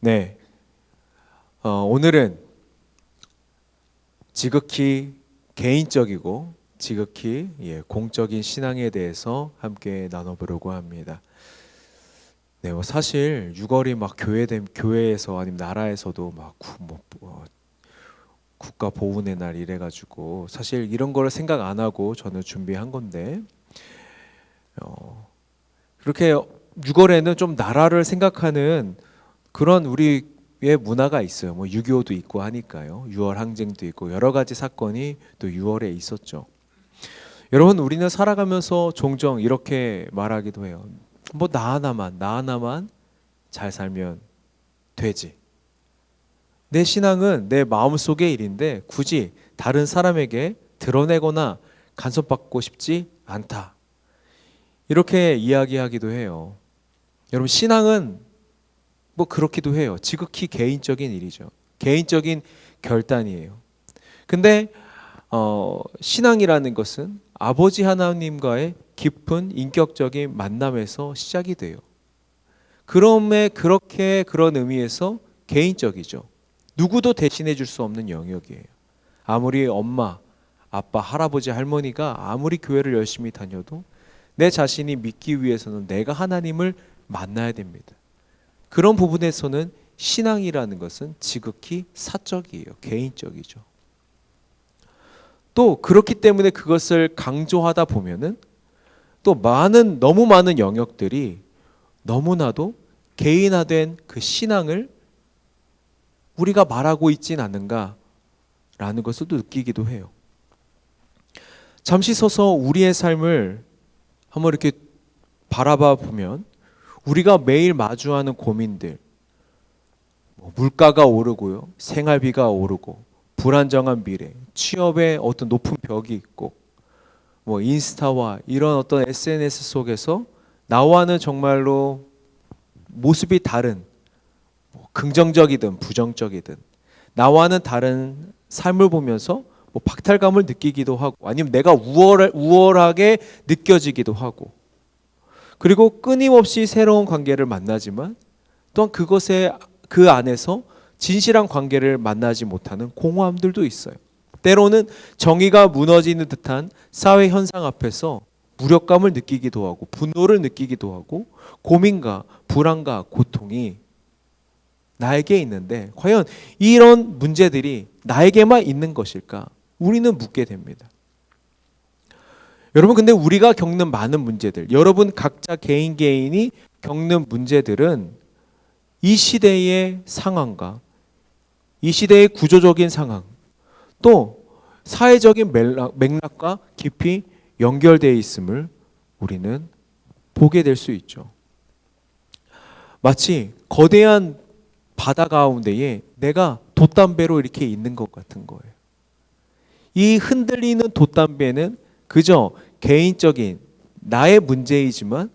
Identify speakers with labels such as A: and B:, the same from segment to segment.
A: 네. 어, 오늘은 지극히 개인적이고 지극히 예, 공적인 신앙에 대해서 함께 나눠보려고 합니다. 네, 뭐 사실 6월이 막 교회 됨 교회에서 아니면 나라에서도 막 구, 뭐, 어, 국가 보훈의 날 이래가지고 사실 이런 거를 생각 안 하고 저는 준비한 건데 어, 그렇게 6월에는 좀 나라를 생각하는 그런 우리의 문화가 있어요. 뭐 6.25도 있고 하니까요. 6월 항쟁도 있고 여러 가지 사건이 또 6월에 있었죠. 여러분 우리는 살아가면서 종종 이렇게 말하기도 해요. 뭐 나 하나만 나 하나만 잘 살면 되지. 내 신앙은 내 마음속의 일인데 굳이 다른 사람에게 드러내거나 간섭받고 싶지 않다. 이렇게 이야기하기도 해요. 여러분 신앙은 뭐 그렇기도 해요. 지극히 개인적인 일이죠. 개인적인 결단이에요. 근데 어, 신앙이라는 것은 아버지 하나님과의 깊은 인격적인 만남에서 시작이 돼요. 그럼에 그렇게 그런 의미에서 개인적이죠. 누구도 대신해 줄 수 없는 영역이에요. 아무리 엄마, 아빠, 할아버지, 할머니가 아무리 교회를 열심히 다녀도 내 자신이 믿기 위해서는 내가 하나님을 만나야 됩니다. 그런 부분에서는 신앙이라는 것은 지극히 사적이에요. 개인적이죠. 또 그렇기 때문에 그것을 강조하다 보면은 또 많은 너무 많은 영역들이 너무나도 개인화된 그 신앙을 우리가 말하고 있진 않는가라는 것을 또 느끼기도 해요. 잠시 서서 우리의 삶을 한번 이렇게 바라봐 보면 우리가 매일 마주하는 고민들, 뭐 물가가 오르고요, 생활비가 오르고, 불안정한 미래, 취업에 어떤 높은 벽이 있고, 뭐 인스타와 이런 어떤 SNS 속에서 나와는 정말로 모습이 다른 뭐 긍정적이든 부정적이든 나와는 다른 삶을 보면서 뭐 박탈감을 느끼기도 하고 아니면 내가 우월 우월하게 느껴지기도 하고 그리고 끊임없이 새로운 관계를 만나지만 또한 그것에 그 안에서 진실한 관계를 만나지 못하는 공허함들도 있어요. 때로는 정의가 무너지는 듯한 사회 현상 앞에서 무력감을 느끼기도 하고 분노를 느끼기도 하고 고민과 불안과 고통이 나에게 있는데 과연 이런 문제들이 나에게만 있는 것일까? 우리는 묻게 됩니다. 여러분 근데 우리가 겪는 많은 문제들, 여러분 각자 개인 개인이 겪는 문제들은 이 시대의 상황과 이 시대의 구조적인 상황, 또 사회적인 맥락, 맥락과 깊이 연결되어 있음을 우리는 보게 될 수 있죠. 마치 거대한 바다 가운데에 내가 돛담배로 이렇게 있는 것 같은 거예요. 이 흔들리는 돛담배는 그저 개인적인 나의 문제이지만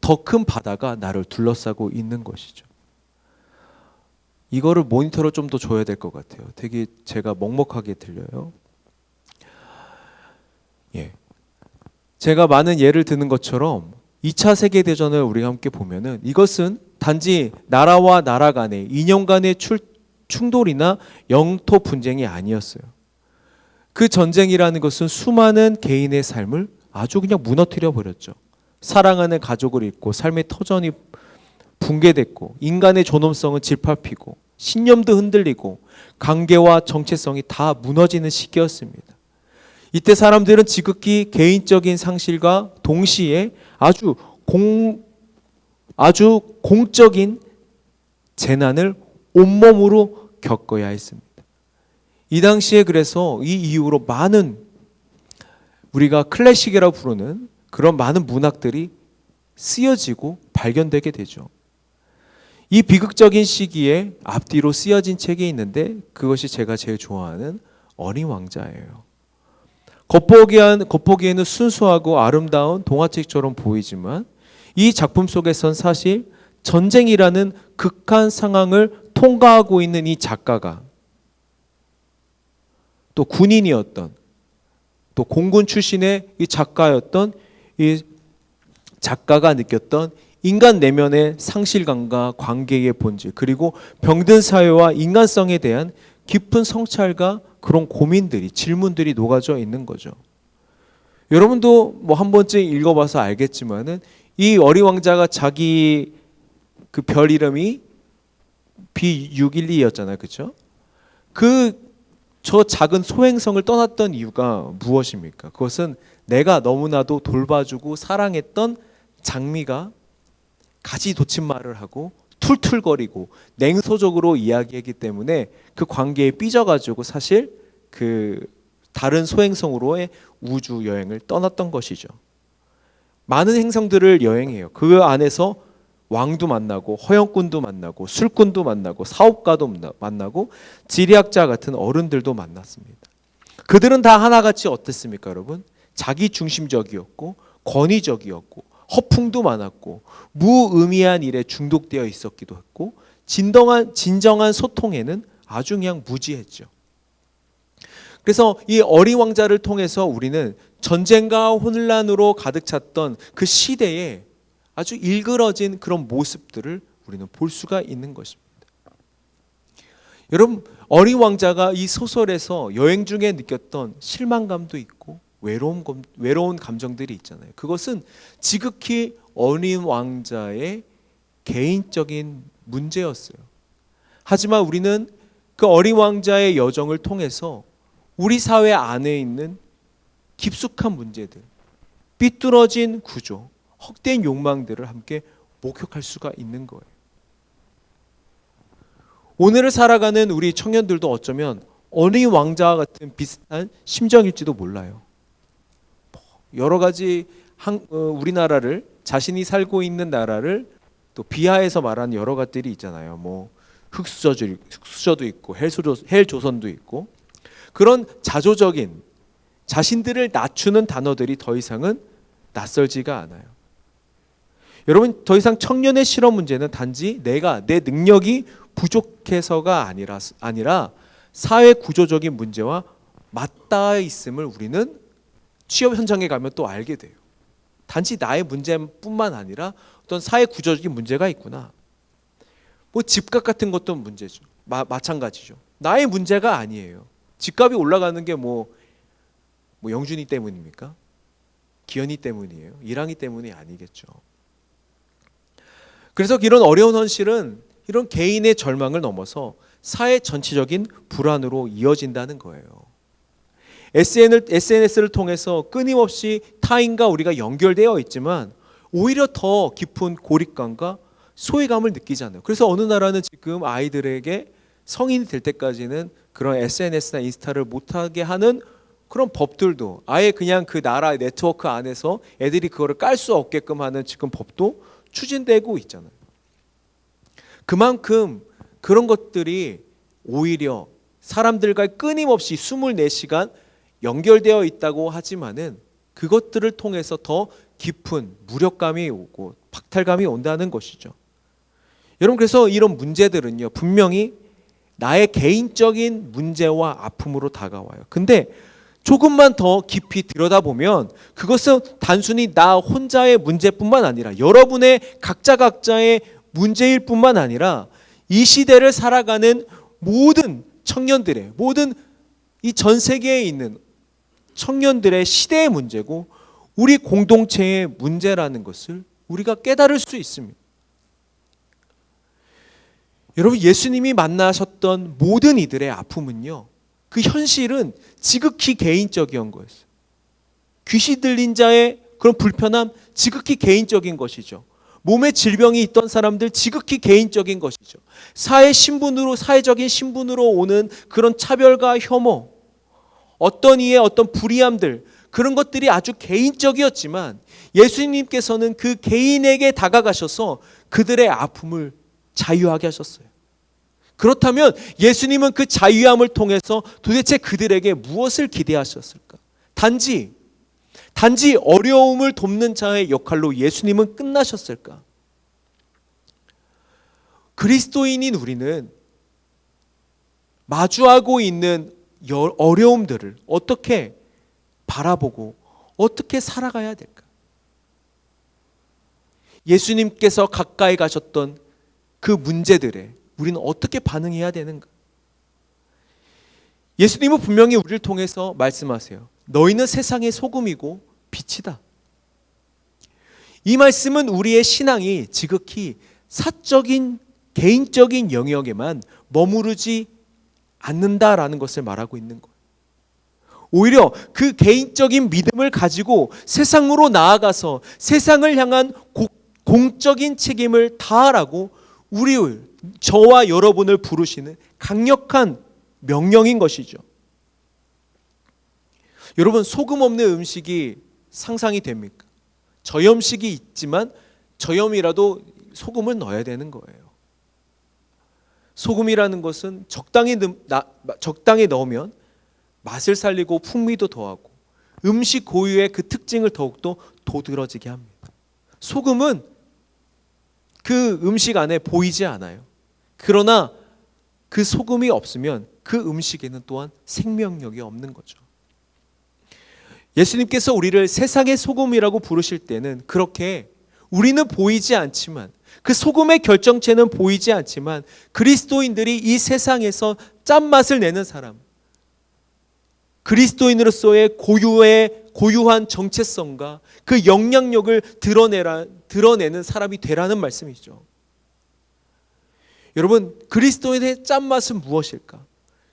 A: 더 큰 바다가 나를 둘러싸고 있는 것이죠. 이거를 모니터로 좀 더 줘야 될 것 같아요. 되게 제가 먹먹하게 들려요. 예. 제가 많은 예를 드는 것처럼 2차 세계 대전을 우리가 함께 보면은 이것은 단지 나라와 나라 간의 이념 간의 출, 충돌이나 영토 분쟁이 아니었어요. 그 전쟁이라는 것은 수많은 개인의 삶을 아주 그냥 무너뜨려 버렸죠. 사랑하는 가족을 잃고 삶의 터전이 붕괴됐고 인간의 존엄성은 질밟히고 신념도 흔들리고 관계와 정체성이 다 무너지는 시기였습니다. 이때 사람들은 지극히 개인적인 상실과 동시에 아주 공 아주 공적인 재난을 온몸으로 겪어야 했습니다. 이 당시에 그래서 이 이후로 많은 우리가 클래식이라고 부르는 그런 많은 문학들이 쓰여지고 발견되게 되죠. 이 비극적인 시기에 앞뒤로 쓰여진 책이 있는데 그것이 제가 제일 좋아하는 어린 왕자예요. 겉보기엔, 겉보기에는 순수하고 아름다운 동화책처럼 보이지만 이 작품 속에선 사실 전쟁이라는 극한 상황을 통과하고 있는 이 작가가 또 군인이었던 또 공군 출신의 이 작가였던 이 작가가 느꼈던 인간 내면의 상실감과 관계의 본질 그리고 병든 사회와 인간성에 대한 깊은 성찰과 그런 고민들이 질문들이 녹아져 있는 거죠. 여러분도 뭐 한 번쯤 읽어봐서 알겠지만은 이 어린 왕자가 자기 그 별 이름이 B612였잖아요, 그렇죠? 그 저 작은 소행성을 떠났던 이유가 무엇입니까? 그것은 내가 너무나도 돌봐주고 사랑했던 장미가 가지 돋친 말을 하고 툴툴거리고 냉소적으로 이야기했기 때문에 그 관계에 삐져가지고 사실 그 다른 소행성으로의 우주 여행을 떠났던 것이죠. 많은 행성들을 여행해요. 그 안에서 왕도 만나고 허영꾼도 만나고 술꾼도 만나고 사업가도 만나고 지리학자 같은 어른들도 만났습니다. 그들은 다 하나같이 어땠습니까, 여러분? 자기 중심적이었고 권위적이었고 허풍도 많았고 무의미한 일에 중독되어 있었기도 했고 진정한 진정한 소통에는 아주 그냥 무지했죠. 그래서 이 어린 왕자를 통해서 우리는 전쟁과 혼란으로 가득 찼던 그 시대에 아주 일그러진 그런 모습들을 우리는 볼 수가 있는 것입니다. 여러분 어린 왕자가 이 소설에서 여행 중에 느꼈던 실망감도 있고 외로운 외로운 감정들이 있잖아요. 그것은 지극히 어린 왕자의 개인적인 문제였어요. 하지만 우리는 그 어린 왕자의 여정을 통해서 우리 사회 안에 있는 깊숙한 문제들, 삐뚤어진 구조, 헛된 욕망들을 함께 목격할 수가 있는 거예요. 오늘을 살아가는 우리 청년들도 어쩌면 어린 왕자와 같은 비슷한 심정일지도 몰라요. 여러 가지 한, 어, 우리나라를 자신이 살고 있는 나라를 또 비하해서 말하는 여러 가지들이 있잖아요. 뭐 흑수저, 흑수저도 있고 헬조선, 헬조선도 있고 그런 자조적인 자신들을 낮추는 단어들이 더 이상은 낯설지가 않아요. 여러분 더 이상 청년의 실업 문제는 단지 내가 내 능력이 부족해서가 아니라 아니라 사회 구조적인 문제와 맞닿아 있음을 우리는 취업 현장에 가면 또 알게 돼요. 단지 나의 문제뿐만 아니라 어떤 사회 구조적인 문제가 있구나. 뭐 집값 같은 것도 문제죠. 마, 마찬가지죠. 나의 문제가 아니에요. 집값이 올라가는 게뭐 뭐 영준이 때문입니까? 기현이 때문이에요. 이랑이 때문이 아니겠죠. 그래서 이런 어려운 현실은 이런 개인의 절망을 넘어서 사회 전체적인 불안으로 이어진다는 거예요. SNS를 통해서 끊임없이 타인과 우리가 연결되어 있지만 오히려 더 깊은 고립감과 소외감을 느끼잖아요. 그래서 어느 나라는 지금 아이들에게 성인이 될 때까지는 그런 SNS나 인스타를 못하게 하는 그런 법들도 아예 그냥 그 나라 의 네트워크 안에서 애들이 그거를 깔 수 없게끔 하는 지금 법도 추진되고 있잖아요. 그만큼 그런 것들이 오히려 사람들과 끊임없이 24시간 연결되어 있다고 하지만은 그것들을 통해서 더 깊은 무력감이 오고 박탈감이 온다는 것이죠. 여러분 그래서 이런 문제들은요 분명히 나의 개인적인 문제와 아픔으로 다가와요. 근데 조금만 더 깊이 들여다보면 그것은 단순히 나 혼자의 문제뿐만 아니라 여러분의 각자 각자의 문제일 뿐만 아니라 이 시대를 살아가는 모든 청년들의 모든 이 전 세계에 있는 청년들의 시대의 문제고 우리 공동체의 문제라는 것을 우리가 깨달을 수 있습니다. 여러분 예수님이 만나셨던 모든 이들의 아픔은요. 그 현실은 지극히 개인적인 거였어요. 귀시 들린 자의 그런 불편함 지극히 개인적인 것이죠. 몸에 질병이 있던 사람들 지극히 개인적인 것이죠. 사회 신분으로 사회적인 신분으로 오는 그런 차별과 혐오, 어떤 이의 어떤 불이함들 그런 것들이 아주 개인적이었지만 예수님께서는 그 개인에게 다가가셔서 그들의 아픔을 자유하게 하셨어요. 그렇다면 예수님은 그 자유함을 통해서 도대체 그들에게 무엇을 기대하셨을까? 단지 단지 어려움을 돕는 자의 역할로 예수님은 끝나셨을까? 그리스도인인 우리는 마주하고 있는 어려움들을 어떻게 바라보고 어떻게 살아가야 될까? 예수님께서 가까이 가셨던 그 문제들에 우리는 어떻게 반응해야 되는가? 예수님은 분명히 우리를 통해서 말씀하세요. 너희는 세상의 소금이고 빛이다. 이 말씀은 우리의 신앙이 지극히 사적인 개인적인 영역에만 머무르지 않는다라는 것을 말하고 있는 거예요. 오히려 그 개인적인 믿음을 가지고 세상으로 나아가서 세상을 향한 공적인 책임을 다하라고 우리 저와 여러분을 부르시는 강력한 명령인 것이죠. 여러분 소금 없는 음식이 상상이 됩니까? 저염식이 있지만 저염이라도 소금을 넣어야 되는 거예요. 소금이라는 것은 적당히 적당히 넣으면 맛을 살리고 풍미도 더하고 음식 고유의 그 특징을 더욱더 도드러지게 합니다. 소금은 그 음식 안에 보이지 않아요. 그러나 그 소금이 없으면 그 음식에는 또한 생명력이 없는 거죠. 예수님께서 우리를 세상의 소금이라고 부르실 때는 그렇게 우리는 보이지 않지만 그 소금의 결정체는 보이지 않지만 그리스도인들이 이 세상에서 짠맛을 내는 사람 그리스도인으로서의 고유의 고유한 정체성과 그 영향력을 드러내라 드러내는 사람이 되라는 말씀이죠. 여러분 그리스도인의 짠맛은 무엇일까?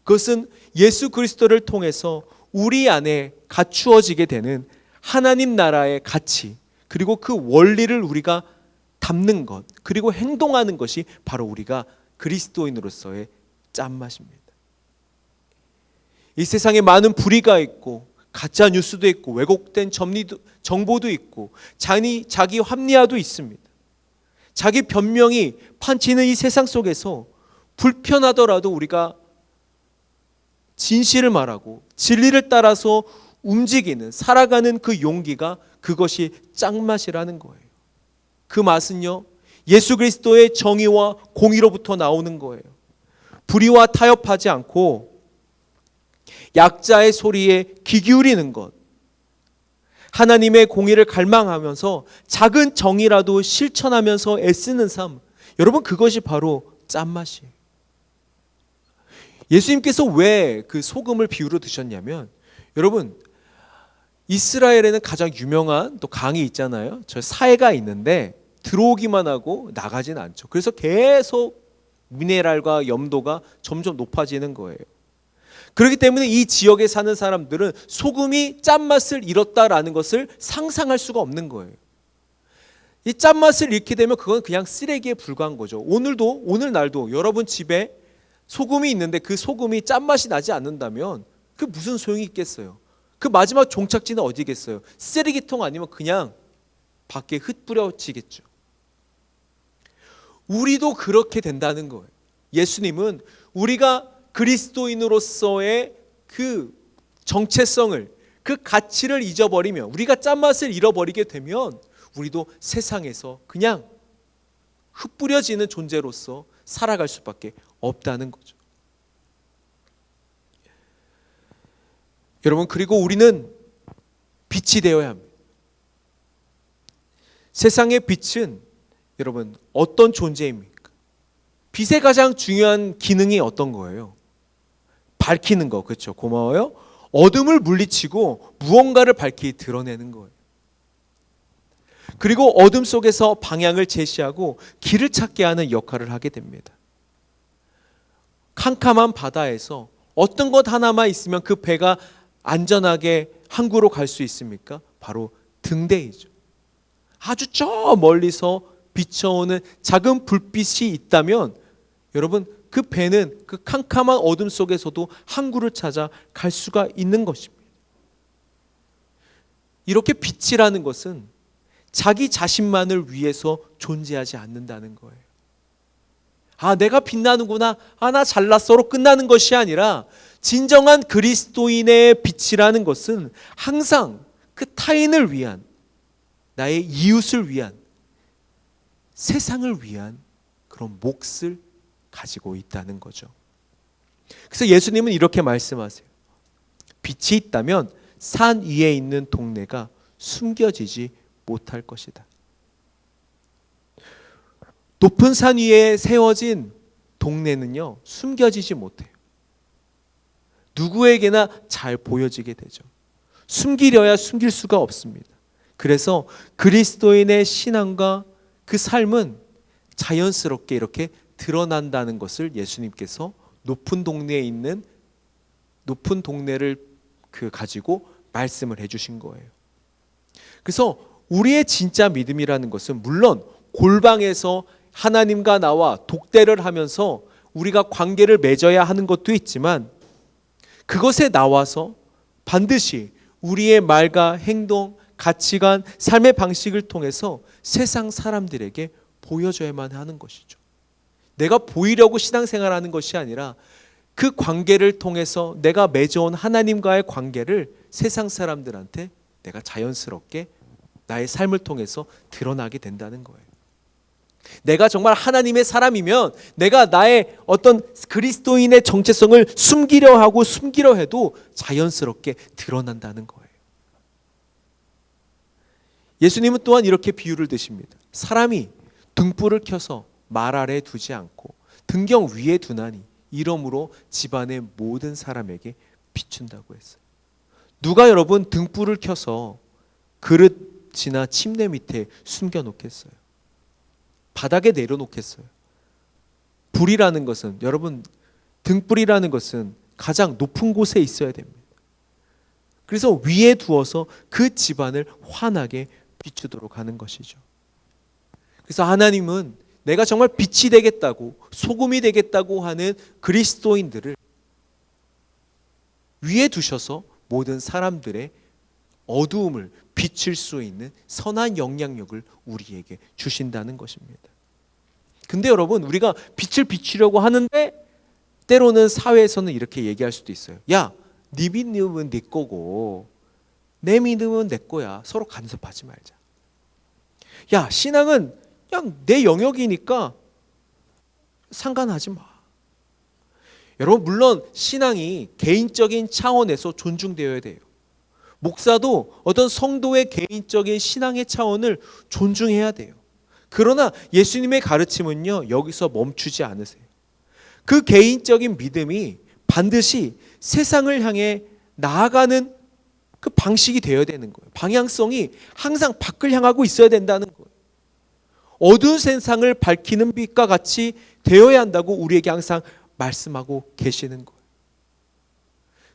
A: 그것은 예수 그리스도를 통해서 우리 안에 갖추어지게 되는 하나님 나라의 가치 그리고 그 원리를 우리가 담는 것 그리고 행동하는 것이 바로 우리가 그리스도인으로서의 짠맛입니다. 이 세상에 많은 불의가 있고 가짜 뉴스도 있고 왜곡된 점리도, 정보도 있고 자기 자기 합리화도 있습니다. 자기 변명이 판치는 이 세상 속에서 불편하더라도 우리가 진실을 말하고 진리를 따라서 움직이는 살아가는 그 용기가 그것이 짱맛이라는 거예요. 그 맛은요. 예수 그리스도의 정의와 공의로부터 나오는 거예요. 불의와 타협하지 않고 약자의 소리에 귀 기울이는 것. 하나님의 공의를 갈망하면서 작은 정의라도 실천하면서 애쓰는 삶. 여러분 그것이 바로 짠맛이에요. 예수님께서 왜 그 소금을 비유로 드셨냐면 여러분 이스라엘에는 가장 유명한 또 강이 있잖아요. 저 사해가 있는데 들어오기만 하고 나가진 않죠. 그래서 계속 미네랄과 염도가 점점 높아지는 거예요. 그렇기 때문에 이 지역에 사는 사람들은 소금이 짠맛을 잃었다라는 것을 상상할 수가 없는 거예요. 이 짠맛을 잃게 되면 그건 그냥 쓰레기에 불과한 거죠. 오늘도 오늘날도 여러분 집에 소금이 있는데 그 소금이 짠맛이 나지 않는다면 그 무슨 소용이 있겠어요? 그 마지막 종착지는 어디겠어요? 쓰레기통 아니면 그냥 밖에 흩뿌려지겠죠. 우리도 그렇게 된다는 거예요. 예수님은 우리가 그리스도인으로서의 그 정체성을 그 가치를 잊어버리면 우리가 짠맛을 잃어버리게 되면 우리도 세상에서 그냥 흩뿌려지는 존재로서 살아갈 수밖에 없다는 거죠. 여러분 그리고 우리는 빛이 되어야 합니다. 세상의 빛은 여러분 어떤 존재입니까? 빛의 가장 중요한 기능이 어떤 거예요? 밝히는 거 그렇죠. 고마워요. 어둠을 물리치고 무언가를 밝히 드러내는 거예요. 그리고 어둠 속에서 방향을 제시하고 길을 찾게 하는 역할을 하게 됩니다. 캄캄한 바다에서 어떤 것 하나만 있으면 그 배가 안전하게 항구로 갈 수 있습니까? 바로 등대이죠. 아주 저 멀리서 비춰오는 작은 불빛이 있다면 여러분 그 배는 그 캄캄한 어둠 속에서도 항구를 찾아 갈 수가 있는 것입니다. 이렇게 빛이라는 것은 자기 자신만을 위해서 존재하지 않는다는 거예요. 아, 내가 빛나는구나. 아, 나 잘났어로 끝나는 것이 아니라 진정한 그리스도인의 빛이라는 것은 항상 그 타인을 위한 나의 이웃을 위한 세상을 위한 그런 몫을 가지고 있다는 거죠. 그래서 예수님은 이렇게 말씀하세요. 빛이 있다면 산 위에 있는 동네가 숨겨지지 못할 것이다. 높은 산 위에 세워진 동네는요, 숨겨지지 못해요. 누구에게나 잘 보여지게 되죠. 숨기려야 숨길 수가 없습니다. 그래서 그리스도인의 신앙과 그 삶은 자연스럽게 이렇게 드러난다는 것을 예수님께서 높은 동네에 있는 높은 동네를 그 가지고 말씀을 해 주신 거예요. 그래서 우리의 진짜 믿음이라는 것은 물론 골방에서 하나님과 나와 독대를 하면서 우리가 관계를 맺어야 하는 것도 있지만 그것에 나와서 반드시 우리의 말과 행동, 가치관, 삶의 방식을 통해서 세상 사람들에게 보여줘야만 하는 것이죠. 내가 보이려고 신앙생활하는 것이 아니라 그 관계를 통해서 내가 맺어온 하나님과의 관계를 세상 사람들한테 내가 자연스럽게 나의 삶을 통해서 드러나게 된다는 거예요. 내가 정말 하나님의 사람이면 내가 나의 어떤 그리스도인의 정체성을 숨기려 하고 숨기려 해도 자연스럽게 드러난다는 거예요. 예수님은 또한 이렇게 비유를 드십니다. 사람이 등불을 켜서 말 아래 두지 않고 등경 위에 두나니 이러므로 집안의 모든 사람에게 비춘다고 했어요. 누가 여러분 등불을 켜서 그릇이나 침대 밑에 숨겨 놓겠어요? 바닥에 내려놓겠어요. 불이라는 것은 여러분 등불이라는 것은 가장 높은 곳에 있어야 됩니다. 그래서 위에 두어서 그 집안을 환하게 비추도록 하는 것이죠. 그래서 하나님은 내가 정말 빛이 되겠다고 소금이 되겠다고 하는 그리스도인들을 위에 두셔서 모든 사람들의 어두움을 비칠 수 있는 선한 영향력을 우리에게 주신다는 것입니다. 근데 여러분, 우리가 빛을 비추려고 하는데 때로는 사회에서는 이렇게 얘기할 수도 있어요. 야, 네 믿음은 네 거고 내 믿음은 내 거야. 서로 간섭하지 말자. 야, 신앙은 그냥 내 영역이니까 상관하지 마. 여러분, 물론 신앙이 개인적인 차원에서 존중되어야 돼요. 목사도 어떤 성도의 개인적인 신앙의 차원을 존중해야 돼요. 그러나 예수님의 가르침은요, 여기서 멈추지 않으세요. 그 개인적인 믿음이 반드시 세상을 향해 나아가는 그 방식이 되어야 되는 거예요. 방향성이 항상 밖을 향하고 있어야 된다는 거예요. 어두운 세상을 밝히는 빛과 같이 되어야 한다고 우리에게 항상 말씀하고 계시는 거예요.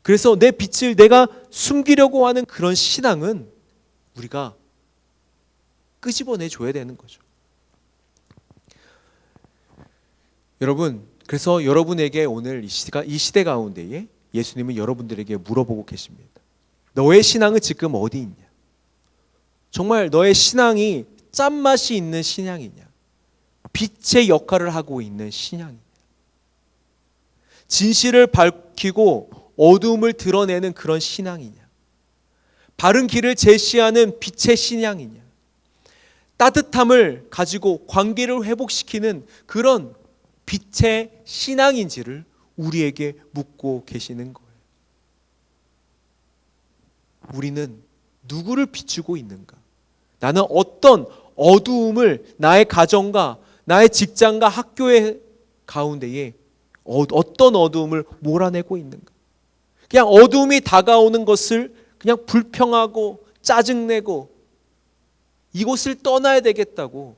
A: 그래서 내 빛을 내가 숨기려고 하는 그런 신앙은 우리가 끄집어내 줘야 되는 거죠. 여러분, 그래서 여러분에게 오늘 이 시대, 이 시대 가운데에 예수님은 여러분들에게 물어보고 계십니다. 너의 신앙은 지금 어디 있냐? 정말 너의 신앙이 짠맛이 있는 신앙이냐? 빛의 역할을 하고 있는 신앙이냐? 진실을 밝히고 어두움을 드러내는 그런 신앙이냐? 바른 길을 제시하는 빛의 신앙이냐? 따뜻함을 가지고 관계를 회복시키는 그런 빛의 신앙인지를 우리에게 묻고 계시는 거예요. 우리는 누구를 비추고 있는가? 나는 어떤 어두움을 나의 가정과 나의 직장과 학교의 가운데에 어, 어떤 어두움을 몰아내고 있는가? 그냥 어두움이 다가오는 것을 그냥 불평하고 짜증내고 이곳을 떠나야 되겠다고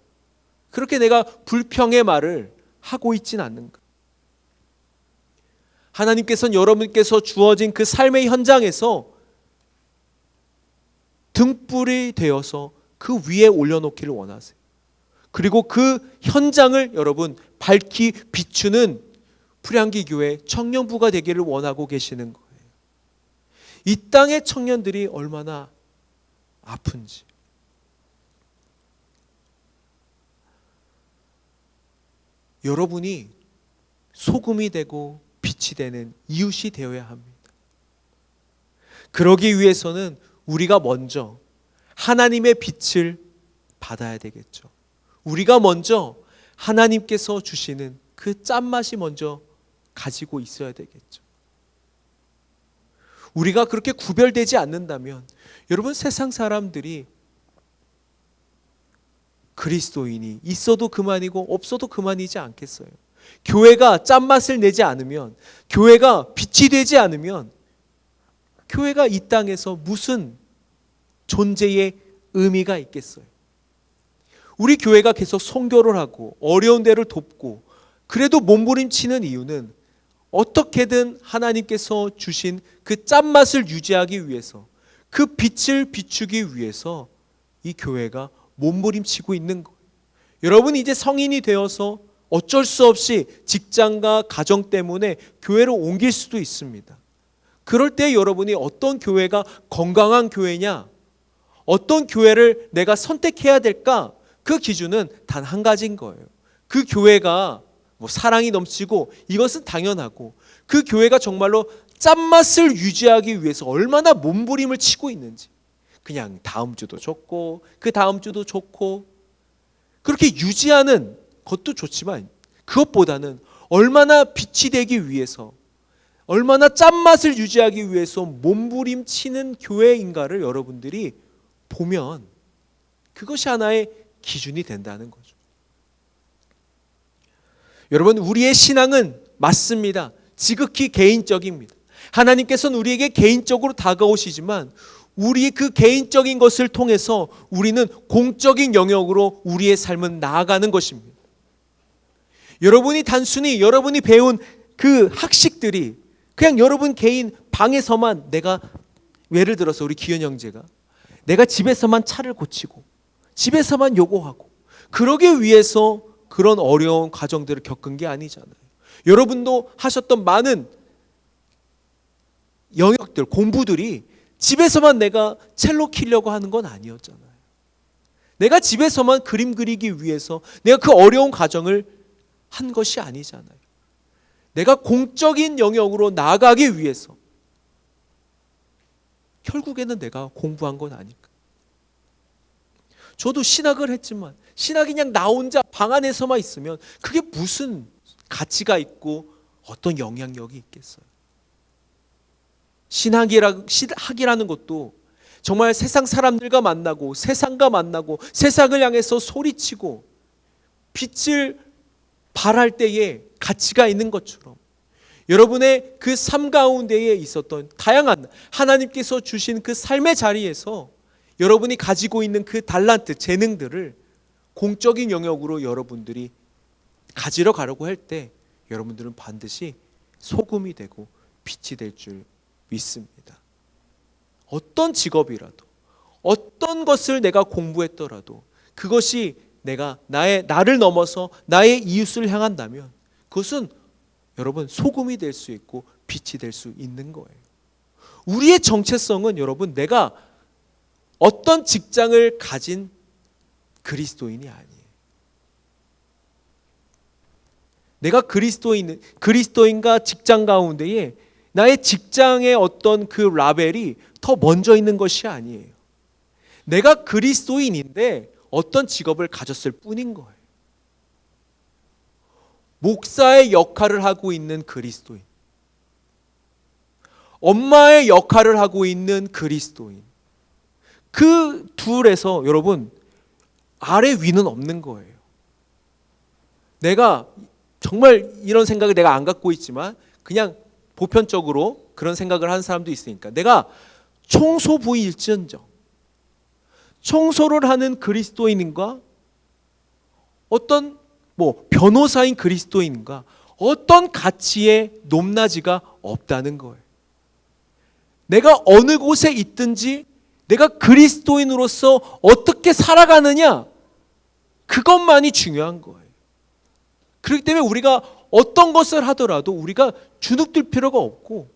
A: 그렇게 내가 불평의 말을 하고 있진 않는가? 하나님께서는 여러분께서 주어진 그 삶의 현장에서 등불이 되어서 그 위에 올려놓기를 원하세요. 그리고 그 현장을 여러분 밝히 비추는 프량기 교회 청년부가 되기를 원하고 계시는 거예요. 이 땅의 청년들이 얼마나 아픈지. 여러분이 소금이 되고 빛이 되는 이웃이 되어야 합니다. 그러기 위해서는 우리가 먼저 하나님의 빛을 받아야 되겠죠. 우리가 먼저 하나님께서 주시는 그 짠맛이 먼저 가지고 있어야 되겠죠. 우리가 그렇게 구별되지 않는다면 여러분 세상 사람들이 그리스도인이 있어도 그만이고 없어도 그만이지 않겠어요. 교회가 짠맛을 내지 않으면 교회가 빛이 되지 않으면 교회가 이 땅에서 무슨 존재의 의미가 있겠어요. 우리 교회가 계속 선교를 하고 어려운 데를 돕고 그래도 몸부림치는 이유는 어떻게든 하나님께서 주신 그 짠맛을 유지하기 위해서 그 빛을 비추기 위해서 이 교회가 몸부림치고 있는 거예요. 여러분 이제 성인이 되어서 어쩔 수 없이 직장과 가정 때문에 교회로 옮길 수도 있습니다. 그럴 때 여러분이 어떤 교회가 건강한 교회냐? 어떤 교회를 내가 선택해야 될까? 그 기준은 단 한 가지인 거예요. 그 교회가 뭐 사랑이 넘치고 이것은 당연하고 그 교회가 정말로 짠맛을 유지하기 위해서 얼마나 몸부림을 치고 있는지 그냥 다음 주도 좋고 그 다음 주도 좋고 그렇게 유지하는 것도 좋지만 그것보다는 얼마나 빛이 되기 위해서 얼마나 짠맛을 유지하기 위해서 몸부림치는 교회인가를 여러분들이 보면 그것이 하나의 기준이 된다는 거죠. 여러분 우리의 신앙은 맞습니다. 지극히 개인적입니다. 하나님께서는 우리에게 개인적으로 다가오시지만 우리의 그 개인적인 것을 통해서 우리는 공적인 영역으로 우리의 삶은 나아가는 것입니다. 여러분이 단순히 여러분이 배운 그 학식들이 그냥 여러분 개인 방에서만 내가 예를 들어서 우리 기현 형제가 내가 집에서만 차를 고치고 집에서만 요구하고 그러기 위해서 그런 어려운 과정들을 겪은 게 아니잖아요. 여러분도 하셨던 많은 영역들, 공부들이 집에서만 내가 첼로 키려고 하는 건 아니었잖아요. 내가 집에서만 그림 그리기 위해서 내가 그 어려운 과정을 한 것이 아니잖아요. 내가 공적인 영역으로 나아가기 위해서 결국에는 내가 공부한 건 아닐까. 저도 신학을 했지만 신학이 그냥 나 혼자 방 안에서만 있으면 그게 무슨 가치가 있고 어떤 영향력이 있겠어요. 신학이라 신학이라는 것도 정말 세상 사람들과 만나고 세상과 만나고 세상을 향해서 소리치고 빛을 발할 때에 가치가 있는 것처럼 여러분의 그 삶 가운데에 있었던 다양한 하나님께서 주신 그 삶의 자리에서 여러분이 가지고 있는 그 달란트, 재능들을 공적인 영역으로 여러분들이 가지러 가려고 할 때 여러분들은 반드시 소금이 되고 빛이 될 줄 믿습니다. 어떤 직업이라도 어떤 것을 내가 공부했더라도 그것이 내가 나의 나를 넘어서 나의 이웃을 향한다면 그것은 여러분 소금이 될 수 있고 빛이 될 수 있는 거예요. 우리의 정체성은 여러분 내가 어떤 직장을 가진 그리스도인이 아니에요. 내가 그리스도인 그리스도인과 직장 가운데에 나의 직장의 어떤 그 라벨이 더 먼저 있는 것이 아니에요. 내가 그리스도인인데 어떤 직업을 가졌을 뿐인 거예요. 목사의 역할을 하고 있는 그리스도인. 엄마의 역할을 하고 있는 그리스도인. 그 둘에서 여러분 아래 위는 없는 거예요. 내가 정말 이런 생각을 내가 안 갖고 있지만 그냥 보편적으로 그런 생각을 하는 사람도 있으니까 내가 청소부일지언정 청소를 하는 그리스도인과 어떤 뭐 변호사인 그리스도인과 어떤 가치의 높낮이가 없다는 거예요. 내가 어느 곳에 있든지 내가 그리스도인으로서 어떻게 살아가느냐 그것만이 중요한 거예요. 그렇기 때문에 우리가 어떤 것을 하더라도 우리가 주눅들 필요가 없고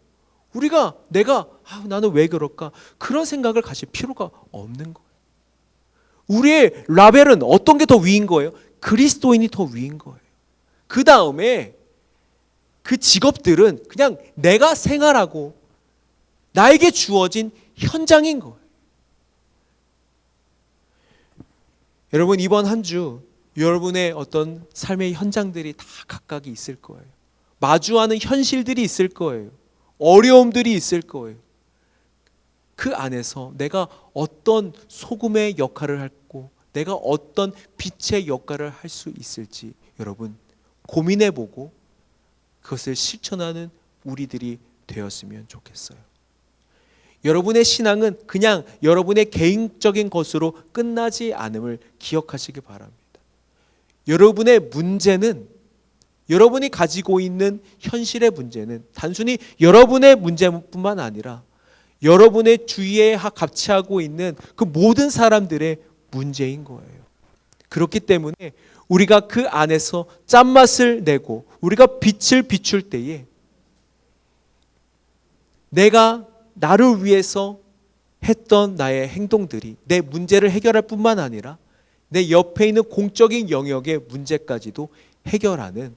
A: 우리가 내가 아, 나는 왜 그럴까 그런 생각을 가질 필요가 없는 거예요. 우리의 라벨은 어떤 게 더 위인 거예요? 그리스도인이 더 위인 거예요. 그 다음에 그 직업들은 그냥 내가 생활하고 나에게 주어진 현장인 거예요. 여러분 이번 한 주 여러분의 어떤 삶의 현장들이 다 각각이 있을 거예요. 마주하는 현실들이 있을 거예요. 어려움들이 있을 거예요. 그 안에서 내가 어떤 소금의 역할을 했고 내가 어떤 빛의 역할을 할 수 있을지 여러분 고민해 보고 그것을 실천하는 우리들이 되었으면 좋겠어요. 여러분의 신앙은 그냥 여러분의 개인적인 것으로 끝나지 않음을 기억하시기 바랍니다. 여러분의 문제는 여러분이 가지고 있는 현실의 문제는 단순히 여러분의 문제뿐만 아니라 여러분의 주위에 하- 같이 하고 있는 그 모든 사람들의 문제인 거예요. 그렇기 때문에 우리가 그 안에서 짠맛을 내고 우리가 빛을 비출 때에 내가 나를 위해서 했던 나의 행동들이 내 문제를 해결할 뿐만 아니라 내 옆에 있는 공적인 영역의 문제까지도 해결하는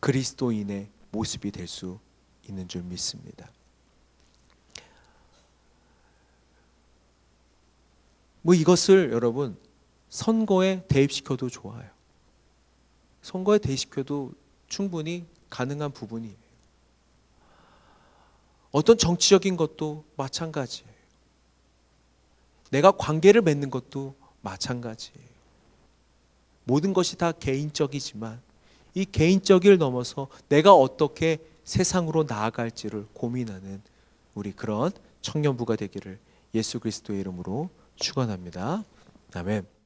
A: 그리스도인의 모습이 될 수 있는 줄 믿습니다. 뭐 이것을 여러분 선거에 대입시켜도 좋아요. 선거에 대입시켜도 충분히 가능한 부분이에요. 어떤 정치적인 것도 마찬가지예요. 내가 관계를 맺는 것도 마찬가지예요. 모든 것이 다 개인적이지만 이 개인적을 넘어서 내가 어떻게 세상으로 나아갈지를 고민하는 우리 그런 청년부가 되기를 예수 그리스도의 이름으로 축원합니다. 아멘.